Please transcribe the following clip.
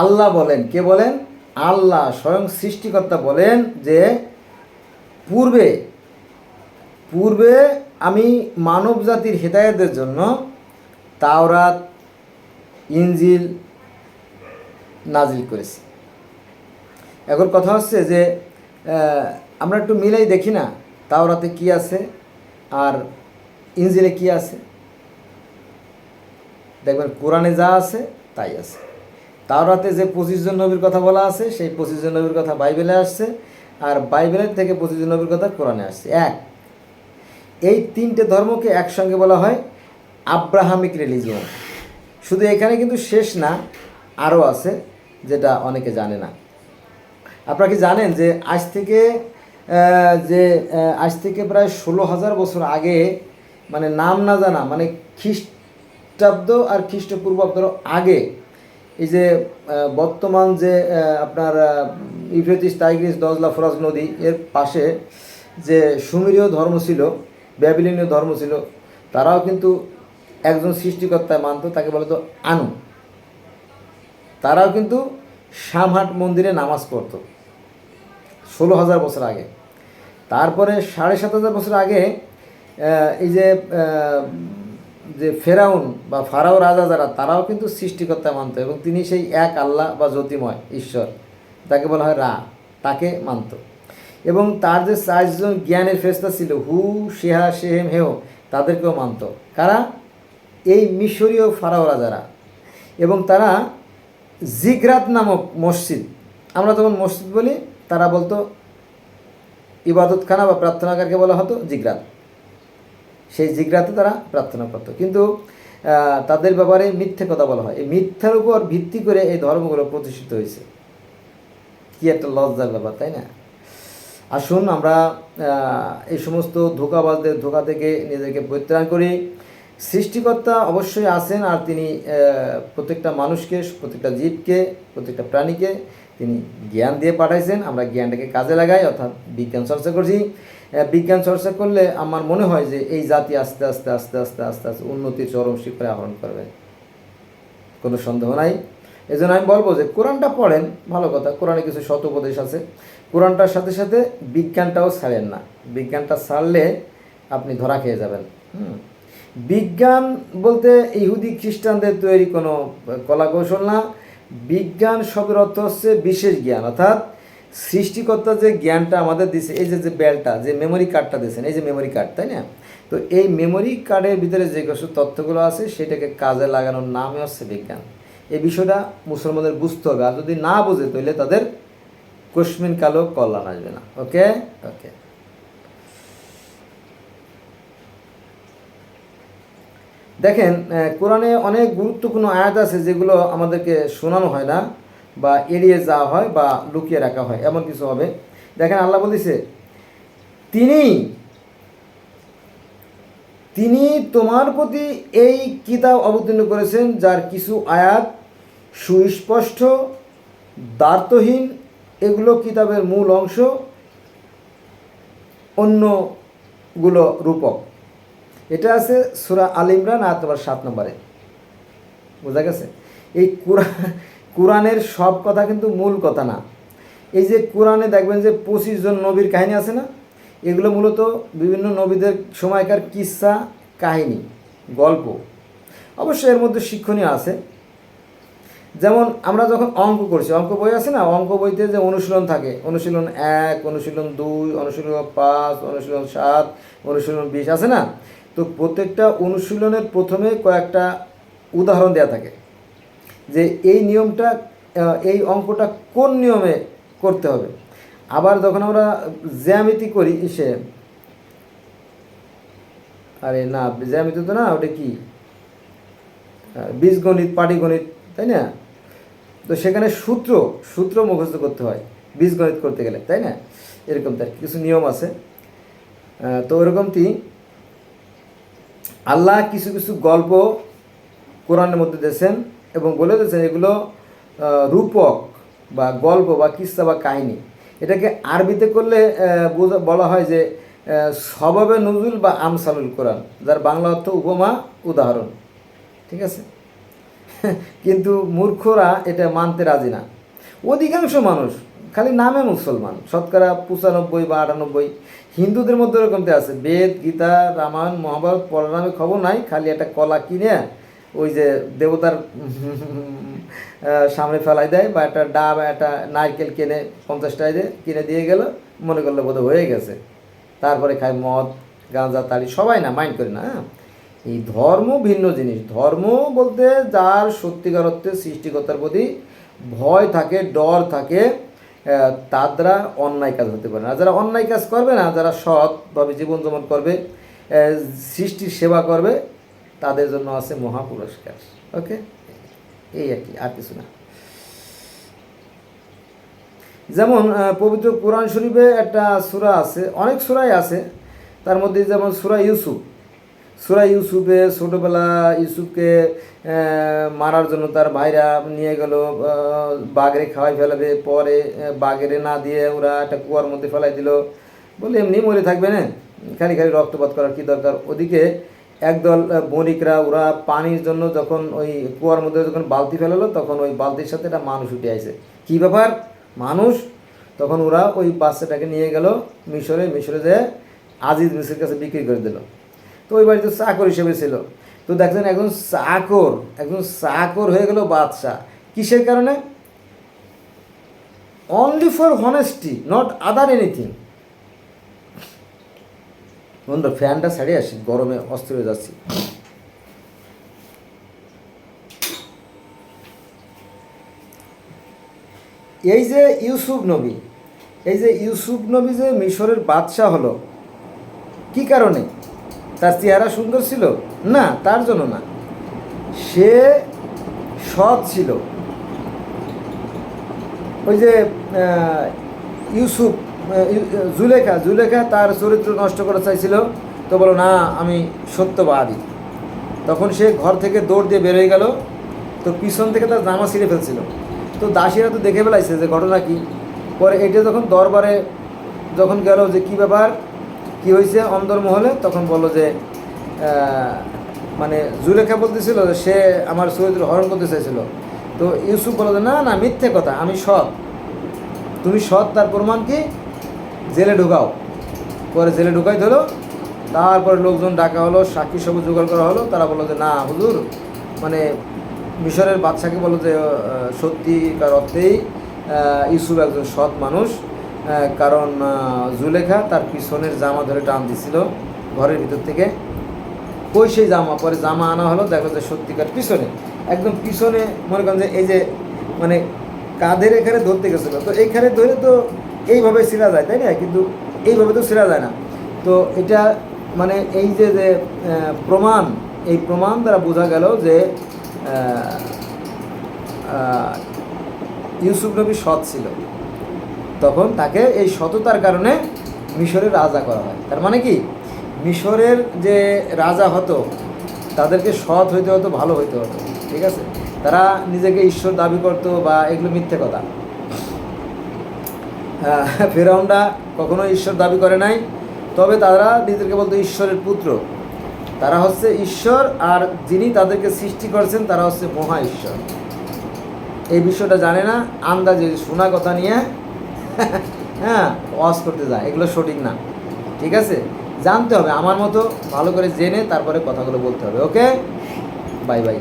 আল্লাহ বলেন, কে বলেন? আল্লাহ স্বয়ং সৃষ্টিকর্তা বলেন যে, পূর্বে পূর্বে আমি মানব জাতির হেদায়তের জন্য তাওরাত ইঞ্জিল নাজিল করেছি। এখন কথা হচ্ছে যে আমরা একটু মিলাই দেখি না তাওরাতে কি আছে আর ইঞ্জিলে কি আছে। দেখবেন কোরআনে যা আছে তাই আছে। তাওরাতে যে পঁচিশ জন নবীর কথা বলা আছে, সেই পঁচিশ জন নবীর কথা বাইবেলে আসছে, আর বাইবেলের থেকে পঁচিশ জন নবীর কথা কোরআনে আসছে। এক, এই তিনটে ধর্মকে একসঙ্গে বলা হয় আব্রাহামিক রিলিজিয়ন শুধু এখানে কিন্তু শেষ না, আরও আছে, যেটা অনেকে জানে না। আপনারা কি জানেন যে আজ থেকে যে আজ থেকে প্রায় ষোলো হাজার বছর আগে মানে নাম না জানা মানে খ্রিস্টাব্দ আর খ্রিস্টপূর্বাব্দর আগে এই যে বর্তমান যে আপনার আহ, ইউফ্রেটিস টাইগ্রিস দজলা ফরাজ নদী এর পাশে যে সুমেরীয় ধর্ম ছিল ব্যাবিলিনীয় ধর্ম ছিল তারাও কিন্তু একজন সৃষ্টিকর্তায় মানত তাকে বলতো আনু। তারাও কিন্তু শামহাট মন্দিরে নামাজ পড়তো ষোলো হাজার বছর আগে। তারপরে সাড়ে সাত হাজার বছর আগে এই যে যে ফেরাউন বা ফারাও রাজা যারা, তারাও কিন্তু সৃষ্টিকর্তা মানত এবং তিনি সেই এক আল্লাহ বা জ্যোতিময় ঈশ্বর তাকে বলা হয় রা, তাকে মানত। এবং তার যে চারজন জ্ঞানের ফেস্তা ছিল, হু শেহা শেহেম হেও, তাদেরকেও মানত। কারা? এই মিশরীয় ফারাও রাজারা। এবং তারা জিগরাত নামক মসজিদ, আমরা যখন মসজিদ বলি, তারা বলতো ইবাদতখানা বা প্রার্থনাগারকে বলা হতো জিগরাত। সেই জিগরাতে তারা প্রার্থনা করতো। কিন্তু তাদের ব্যাপারে মিথ্যে কথা বলা হয়। এই মিথ্যার উপর ভিত্তি করে এই ধর্মগুলো প্রতিষ্ঠিত হয়েছে। কি একটা লজ্জার ব্যাপার, তাই না? আসুন আমরা এই সমস্ত ধোকাবাজদের ধোকা থেকে নিজেকে পরিত্রাণ করি। সৃষ্টিকর্তা অবশ্যই আছেন, আর তিনি প্রত্যেকটা মানুষকে, প্রত্যেকটা জীবকে, প্রত্যেকটা প্রাণীকে তিনি জ্ঞান দিয়ে পাঠাইছেন, আমরা জ্ঞানটাকে কাজে লাগাই, অর্থাৎ বিজ্ঞান চর্চা করছি। বিজ্ঞান চর্চা করলে আমার মনে হয় যে এই জাতি আস্তে আস্তে আস্তে আস্তে আস্তে আস্তে উন্নতির চরম শিখরে আহরণ করবে। কোনো সন্দেহ নাই। এই জন্য আমি বলব যে কোরআনটা পড়েন, ভালো কথা, কোরআনে কিছু শত উপদেশ আছে। কোরআনটার সাথে সাথে বিজ্ঞানটাও ছাড়েন না। বিজ্ঞানটা ছাড়লে আপনি ধরা খেয়ে যাবেন। হুম। বিজ্ঞান বলতে ইহুদি খ্রিস্টানদের তৈরি কোনো কলা কৌশল না। বিজ্ঞান শব্দের অর্থ হচ্ছে বিশেষ জ্ঞান, অর্থাৎ সৃষ্টিকর্তা যে জ্ঞানটা আমাদের দিছে, এই যে যে বেলটা, যে মেমোরি কার্ডটা দিয়েছেন এই যে মেমোরি কার্ড তাই না? তো এই মেমোরি কার্ডের ভিতরে যে কিছু তথ্যগুলো আছে, সেটাকে কাজে লাগানোর নামই হচ্ছে বিজ্ঞান। এই বিষয়টা মুসলমানদের বুঝতে হবে। আর যদি না বোঝে, তাহলে তাদের কশ্মিন কালো কল্যাণ আসবে না। ওকে ওকে দেখেন কোরআনে অনেক গুরুত্বপূর্ণ আয়াত আছে যেগুলো আমাদেরকে শোনানো হয় না বা এড়িয়ে যাওয়া হয় বা লুকিয়ে রাখা হয়, এমন কিছু হবে। দেখেন, আল্লাহ বলেছে তিনি তিনি তোমার প্রতি এই কিতাব অবতীর্ণ করেছেন, যার কিছু আয়াত সুস্পষ্ট দ্বার্থহীন এগুলো কিতাবের মূল অংশ, অন্যগুলো রূপক। এটা আছে সুরা আল ইমরান আর তোমার সাত নম্বরে। বোঝা গেছে? এই কোরআন কোরআনের সব কথা কিন্তু মূল কথা না। এই যে কোরআনে দেখবেন যে পঁচিশ জন নবীর কাহিনী আছে না, এগুলো মূলত বিভিন্ন নবীদের সময়কার কিস্সা কাহিনী, গল্প। অবশ্যই এর মধ্যে শিক্ষণীয় আছে। যেমন আমরা যখন অঙ্ক করছি, অঙ্ক বই আছে না? অঙ্ক বইতে যে অনুশীলন থাকে, অনুশীলন এক, অনুশীলন দুই, অনুশীলন পাঁচ, অনুশীলন সাত, অনুশীলন বিশ আছে না? তো প্রত্যেকটা অনুশীলনের প্রথমে কয়েকটা উদাহরণ দেওয়া থাকে যে এই নিয়মটা এই অঙ্কটা কোন নিয়মে করতে হবে। আবার যখন আমরা জ্যামিতি করি সে আরে না, জ্যামিতি তো না, ওটা কি? বীজগণিত, পাটিগণিত, তাই না? তো সেখানে সূত্র সূত্র মুখস্থ করতে হয় বীজগণিত করতে গেলে, তাই না? এরকম তার কিছু নিয়ম আছে। তো ওরকমটি আল্লাহ কিছু কিছু গল্প কোরআনের মধ্যে দিয়েছেন এবং বলে দিয়েছেন এগুলো রূপক বা গল্প বা কিস্তা বা কাহিনী। এটাকে আরবিতে করলে বলা হয় যে সবাবে নজরুল বা আমসালুল কোরআন, যার বাংলা অর্থ উপমা, উদাহরণ। ঠিক আছে? কিন্তু মূর্খরা এটা মানতে রাজি না। অধিকাংশ মানুষ খালি নামে মুসলমান। শতকরা পঁচানব্বই বা আটানব্বই। হিন্দুদের মধ্যে এরকমতে আছে। বেদ, গীতা, রামায়ণ, মহাভারত, পড়ার নামে খবর নাই, খালি একটা কলা কিনে ওই যে দেবতার সামনে ফেলাই দেয় বা একটা ডাব, একটা নারকেল কিনে পঞ্চাশ টাকা দিয়ে কিনে দিয়ে গেল, মনে করলে বোধ হয়ে গেছে। তারপরে খায় মদ, গাঁজা তাড়ি সবাই না মাইন্ড করে না হ্যাঁ? এই ধর্ম ভিন্ন জিনিস। ধর্ম বলতে যার সত্যিকার অর্থে সৃষ্টিকর্তার প্রতি ভয় থাকে, ডর থাকে তার দ্বারা অন্যায় কাজ হতে পারে না। যারা অন্যায় কাজ করবে না, যারা সৎভাবে জীবনযাপন করবে সৃষ্টির সেবা করবে, তাদের জন্য আছে মহা পুরস্কার ওকে? এই আর কি, আর কিছু না। যেমন পবিত্র কোরআন শরীফে একটা সূরা আছে, অনেক সূরাই আছে, তার মধ্যে যেমন সূরা ইউসুফ সূরা ইউসুফে ছোটোবেলা ইউসুফকে মারার জন্য তার ভাইরা নিয়ে গেল বাঘরে খাওয়াই ফেলাবে। পরে বাঘেরে না দিয়ে ওরা একটা কুয়ার মধ্যে ফেলাই দিল। বলে এমনি মরে থাকবে না? খালি খালি রক্তপাত করার কি দরকার? ওদিকে একদল বণিকরা ওরা পানির জন্য যখন ওই কুয়ার মধ্যে যখন বালতি ফেলালো, তখন ওই বালতির সাথে একটা মানুষ উঠে আসে কী ব্যাপার? মানুষ? তখন ওরা ওই বাচ্চাটাকে নিয়ে গেল মিশরে। মিশরে যে আজিজ মিশরের কাছে বিক্রি করে দিল। তো ওই বাড়িতে চাকর হিসেবে ছিল। তো দেখছেন একজন চাকর একজন চাকর হয়ে গেল বাদশাহ। কিসের কারণে? Only for honesty not other anything বন্ধু, ফ্যানটা ছাড়িয়ে আসি, গরমে অস্থির হয়ে যাচ্ছি। এই যে ইউসুফ নবী, এই যে ইউসুফ নবী যে মিশরের বাদশাহ হলো, কি কারণে? তার চেহারা সুন্দর ছিল? না, তার জন্য না। সে সৎ ছিল। ওই যে ইউসুফ জুলেখা জুলেখা তার চরিত্র নষ্ট করা চাইছিল। তো বলো না, আমি সত্যবাদী। তখন সে ঘর থেকে দৌড় দিয়ে বেরোয় গেল। তো পিছন থেকে তার জামা ছিঁড়ে ফেলছিল। তো দাসীরা তো দেখে ফেলাইছে যে ঘটনা কি। পরে এটা যখন দরবারে যখন গেল যে কি ব্যাপার কি হয়েছে অন্দরমহলে তখন বলল যে মানে জুলেখা বলতেছিল যে সে আমার চরিত্র হরণ করতে চাইছিল। তো ইউসুফ বলো যে, না না, মিথ্যে কথা, আমি সৎ। তুমি সৎ, তার প্রমাণ কি? জেলে ঢুকাও। পরে জেলে ঢুকাই ধরো তারপরে লোকজন ডাকা হলো, সাক্ষী সব জোগাড় করা হলো। তারা বলল যে, না, হুজুর মানে মিশরের বাদশাকে বলল যে সত্যিকার অর্থেই ইউসুফ একজন সৎ মানুষ। কারণ আহ, জুলেখা তার পিছনের জামা ধরে টান দিছিল ঘরের ভিতর থেকে। কই সেই জামা পরে জামা আনা হলো দেখো যে সত্যিকার পিছনে। একদম পিছনে মনে করেন যে এই যে মানে কাঁধের এখানে ধরতে গেছিল। তো এইখানে ধরে তো এইভাবে ছিঁড়া যায় তাই না? কিন্তু এইভাবে তো ছিঁড়া যায় না। তো এটা মানে এই যে যে প্রমাণ এই প্রমাণ দ্বারা বোঝা গেল যে ইউসুফ নবী সৎ ছিল। তখন তাকে এই সততার কারণে মিশরের রাজা করা হয়। তার মানে কি? মিশরের যে রাজা হতো, তাদেরকে সৎ হইতে হতো, ভালো হইতে হতো, ঠিক আছে? তারা নিজেকে ঈশ্বর দাবি করতো বা এগুলো মিথ্যে কথা। ফেরাউনরা কখনো ঈশ্বর দাবি করে নাই, তবে তারা নিজেদেরকে বলতো ঈশ্বরের পুত্র। তারা হচ্ছে ঈশ্বর, আর যিনি তাদেরকে সৃষ্টি করছেন, তারা হচ্ছে মহা ঈশ্বর এই বিষয়টা জানে না, আন্দাজে শোনা কথা নিয়ে হ্যাঁ ওয়াজ করতে যায়, এগুলো সঠিক না। ঠিক আছে? জানতে হবে, আমার মতো ভালো করে জেনে তারপরে কথাগুলো বলতে হবে, ওকে? Bye bye.